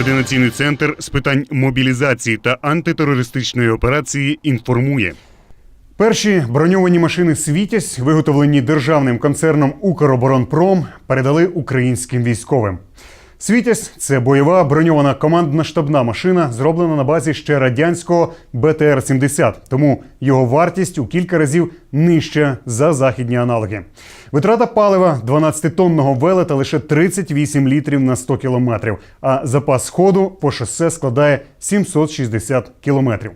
Координаційний центр з питань мобілізації та антитерористичної операції інформує. Перші броньовані машини Світязь, виготовлені державним концерном Укроборонпром, передали українським військовим. Світязь це бойова броньована командна штабна машина, зроблена на базі ще радянського БТР-70, тому його вартість у кілька разів нижча за західні аналоги. Витрата палива 12-тонного велета лише 38 літрів на 100 кілометрів, а запас ходу по шосе складає 760 кілометрів.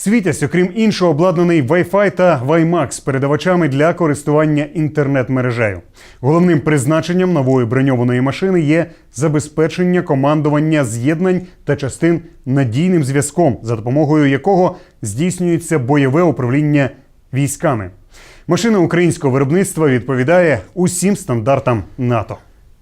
Світязь, окрім іншого, обладнаний Wi-Fi та WiMAX передавачами для користування інтернет-мережею. Головним призначенням нової броньованої машини є забезпечення командування з'єднань та частин надійним зв'язком, за допомогою якого здійснюється бойове управління військами. Машина українського виробництва відповідає усім стандартам НАТО.